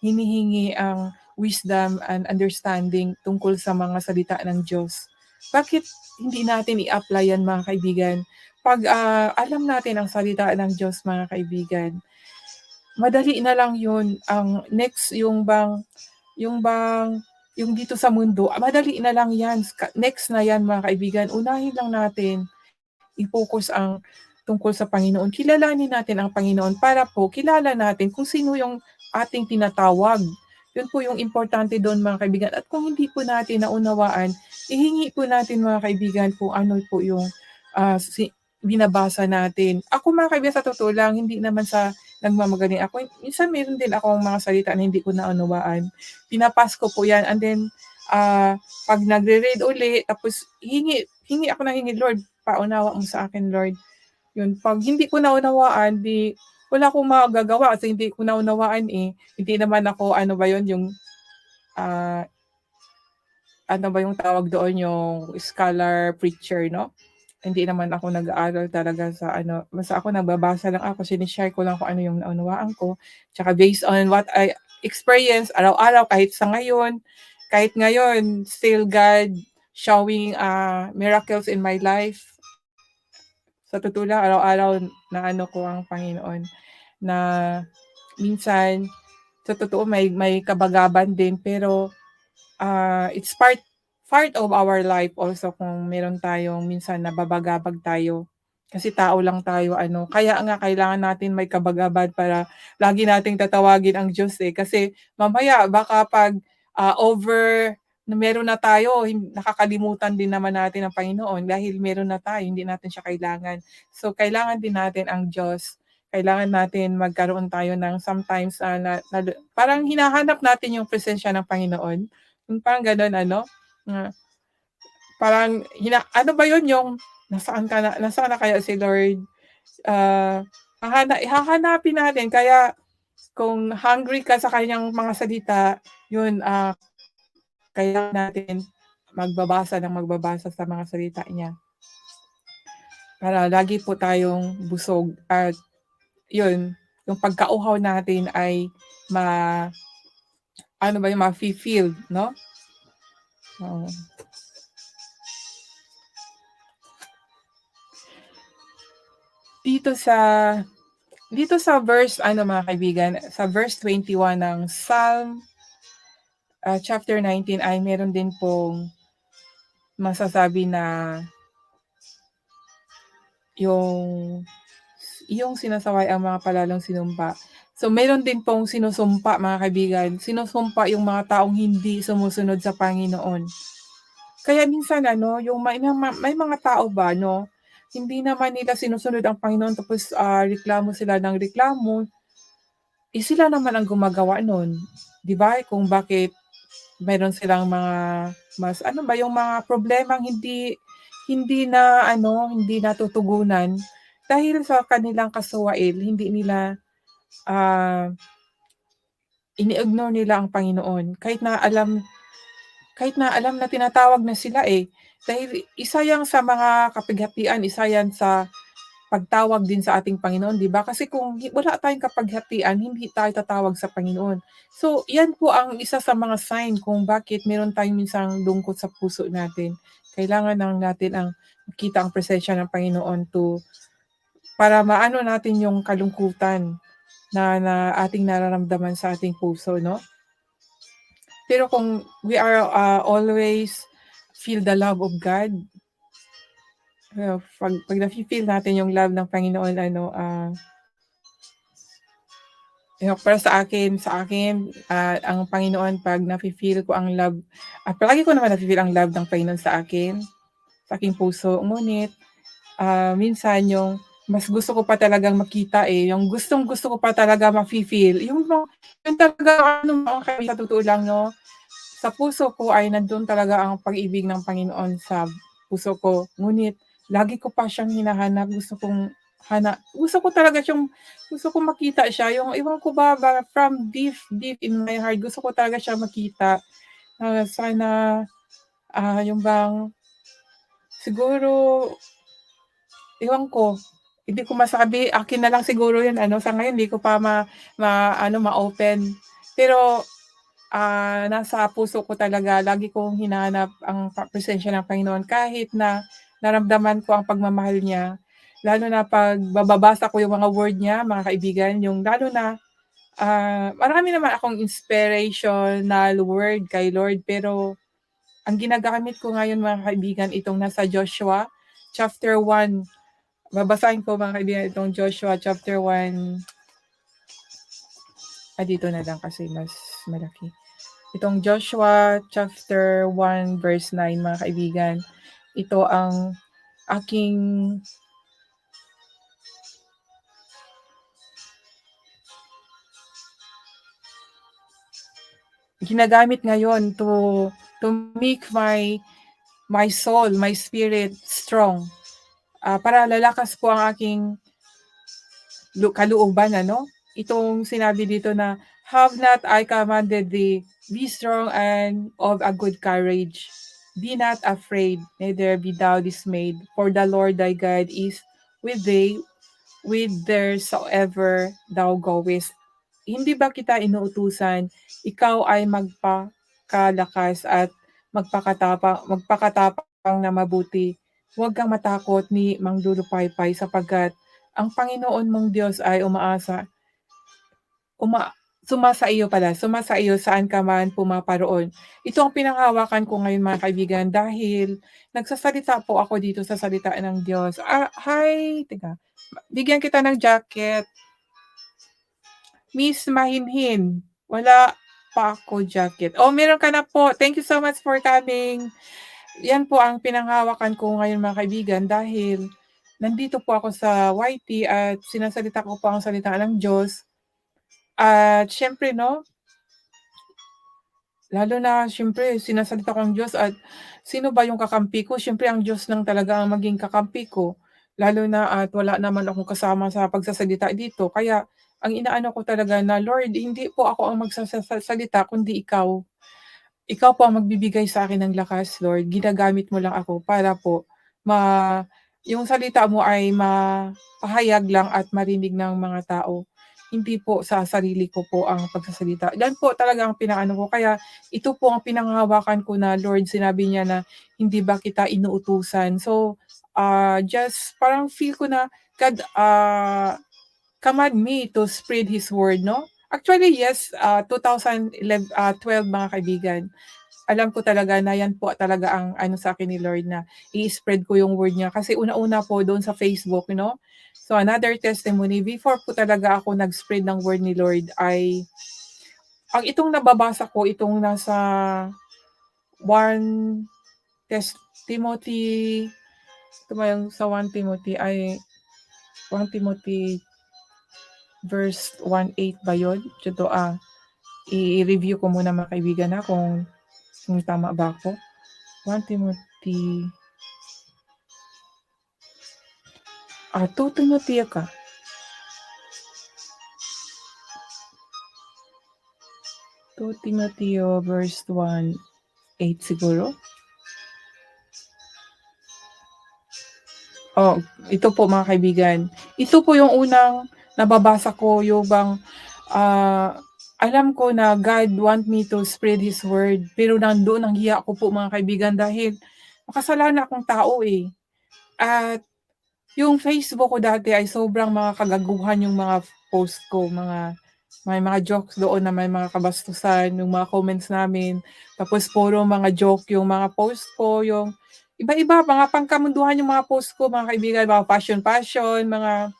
hinihingi ang wisdom and understanding tungkol sa mga salita ng Diyos. Bakit hindi natin i-apply yan mga kaibigan? Pag ah, alam natin ang salita ng Diyos mga kaibigan, madali na lang yun. Ang next, yung bang, yung bang, yung dito sa mundo, madali na lang yan. Next na yan mga kaibigan. Unahin lang natin i-focus ang tungkol sa Panginoon. Kilalanin natin ang Panginoon para po kilala natin kung sino yung ating tinatawag. Yun po yung importante doon mga kaibigan. At kung hindi po natin naunawaan, ihingi po natin mga kaibigan kung ano po yung ah, si, binabasa natin. Ako mga kaibigan sa totoo lang, hindi naman sa nagmamagaling ako. Minsan meron din akong mga salita na hindi ko naunawaan. Pinapas ko po yan and then ah, pag nagre-read uli, tapos hingi, hingi ako ng hingi, Lord, paunawa mo sa akin, Lord. Yun, pag hindi ko naunawaan, di, wala akong magagawa kasi hindi ko naunawaan eh. Hindi naman ako, ano ba yun, yung, ah, ano ba yung tawag doon, yung scholar preacher, no? Hindi naman ako nag-aaral talaga sa ano, basta ako nagbabasa lang ako, sinishare ko lang kung ano yung naunawaan ko. Tsaka based on what I experience araw-araw, kahit sa ngayon, kahit ngayon, still God showing uh, miracles in my life. Sa totoo lang, araw-araw na ano ko ang Panginoon na minsan sa totoo may may kabagaban din pero ah, it's part part of our life also kung meron tayong minsan nababagabag tayo. Kasi tao lang tayo ano. Kaya nga kailangan natin may kabagaban para lagi nating tatawagin ang Diyos eh. Kasi mamaya baka pag ah, over na meron na tayo nakakalimutan din naman natin ang Panginoon dahil meron na tayo hindi natin siya kailangan so kailangan din natin ang Diyos kailangan natin magkaroon tayo ng sometimes ah, na, na- parang hinahanap natin yung presensya ng Panginoon. Yung parang ganun ano, nga, parang hina, ano ba yun yung nasaan ka na, nasaan na kaya si Lord? Ah, hahana, hahanapin natin kaya kung hungry ka sa kanyang mga salita, yun ah kailangan natin magbabasa ng magbabasa sa mga salita niya. Para lagi po tayong busog at yun, yung pagkauhaw natin ay ma ano ba yung ma-feel, no? Oo. dito sa dito sa verse ano mga kaibigan, sa verse 21 ng Psalm ah, chapter 19 ay meron din pong masasabi na yung yung sinasaway ang mga palalong sinumpa. So meron din pong sinusumpa mga kaibigan, sinusumpa yung mga taong hindi sumusunod sa Panginoon. Kaya minsan ano, yung may, may, mga tao ba no, hindi naman nila sinusunod ang Panginoon tapos ah, reklamo sila ng reklamo, eh sila naman ang gumagawa nun. 'Di ba? Kung bakit meron silang mga mas ano ba yung mga problemang hindi hindi na ano, hindi natutugunan dahil sa kanilang kasuwail, hindi nila ah ini-ignore nila ang Panginoon kahit na alam kahit na alam na tinatawag na sila eh. Dahil isa yan sa mga kapighatian, isa yan sa pagtawag din sa ating Panginoon, di ba? Kasi kung wala tayong kapaghatian, hindi tayo tatawag sa Panginoon. So, yan po ang isa sa mga sign kung bakit meron tayong minsang lungkot sa puso natin. Kailangan lang natin ang makita ang presensya ng Panginoon to para maano natin yung kalungkutan na, na ating nararamdaman sa ating puso, no? Pero kung we are uh, always feel the love of God, uh, pag, pag na-feel natin yung love ng Panginoon, ano, uh, you know, para sa akin, sa akin, uh, ang Panginoon, pag na-feel ko ang love, at palagi ko naman na-feel ang love ng Panginoon sa akin, sa aking puso. Ngunit, uh, minsan yung mas gusto ko pa talagang makita eh, yung gustong gusto ko pa talaga ma-feel, yung, yung talaga, ano, mga sa totoo lang, no, sa puso ko ay nandun talaga ang pag-ibig ng Panginoon sa puso ko. Ngunit, lagi ko pa siyang hinahanap. Gusto kong hana gusto ko talaga siyang gusto ko makita siya. Yung iwan ko ba, ba from deep deep in my heart, gusto ko talaga siya makita. Uh, sana uh, yung bang siguro iwan ko hindi ko masabi akin na lang siguro yun ano sa ngayon hindi ko pa ma, ma ano ma-open Pero, ah, nasa puso ko talaga lagi kong hinahanap ang presensya ng Panginoon kahit na naramdaman ko ang pagmamahal niya, lalo na 'pag bababasa ko yung mga word niya mga kaibigan, yung lalo na, ah, marami naman akong inspirational word kay Lord pero ang ginagamit ko ngayon mga kaibigan itong nasa Joshua chapter 1. Babasahin ko mga kaibigan itong Joshua chapter 1. Ah, dito na lang kasi mas malaki. Itong Joshua chapter 1 verse 9 mga kaibigan. Ito ang aking ginagamit ngayon to to make my my soul, my spirit strong. Ah, para lalakas po ang aking lu kalooban ano. Itong sinabi dito na, "Have not I commanded thee, be strong and of a good courage. Be not afraid, neither be thou dismayed, for the Lord thy God is with thee whithersoever thou goest." Hindi ba kita inuutusan, ikaw ay magpakalakas at magpakatapang magpakatapang na mabuti. Huwag kang matakot ni manglulupaypay sapagkat ang Panginoon mong Diyos ay umaasa uma sumasaiyo pala, sumasaiyo saan ka man pumaparoon. Ito ang pinanghahawakan ko ngayon mga kaibigan dahil nagsasalita po ako dito sa salita ng Diyos. Ah, hi, teka, bigyan kita ng jacket. Miss Mahinhin, wala pa ako jacket. Oh, meron ka na po. Thank you so much for coming. Yan po ang pinanghahawakan ko ngayon mga kaibigan dahil nandito po ako sa YT at sinasalita ko po ang salita ng Diyos. At siyempre 'no lalo na siyempre sinasalita ko ang Diyos at sino ba yung kakampi ko? Siyempre ang Diyos lang talaga ang maging kakampi ko. Lalo na at wala naman akong kasama sa pagsasalita dito. Kaya ang inaano ko talaga na, "Lord, hindi po ako ang magsasalita kundi ikaw. Ikaw po ang magbibigay sa akin ng lakas, Lord. Ginagamit mo lang ako para po ma yung salita mo ay mapahayag lang at marinig ng mga tao. Hindi po sa sarili ko po ang pagsasalita." Yan po talaga ang pinaano ko. Kaya ito po ang pinanghahawakan ko na Lord sinabi niya na, "Hindi ba kita inuutusan?" So, ah, just parang feel ko na God, ah, command me to spread His word 'no. Actually yes, ah, 2011 ah, 12 mga kaibigan. Alam ko talaga na yan po talaga ang ano sa akin ni Lord na i-spread ko yung word niya. Kasi una-una po doon sa Facebook 'no. So another testimony, before po talaga ako nag-spread ng word ni Lord ay ang itong nababasa ko, itong nasa 1 Tes Timothy, ito ba yung sa 1 Timothy ay 1 Timothy verse 1:8 ba yun? Ito, ah, i-review ko muna mga kaibigan ha kung kung tama ba ako. 1 Timothy Ah, 2 Timothy ka. Two Timothy verse 1, 8 siguro? Oh, ito po mga kaibigan. Ito po yung unang nababasa ko yung bang, ah, alam ko na God want me to spread His word, pero nandoon ang hiya ko po mga kaibigan dahil makasalanan akong tao, eh. At yung Facebook ko dati ay sobrang mga kagaguhan yung mga post ko, mga may mga jokes doon na may mga kabastusan, yung mga comments namin. Tapos puro mga joke yung mga post ko, yung iba-iba, mga pangkamunduhan yung mga post ko mga kaibigan, mga passion-passion, mga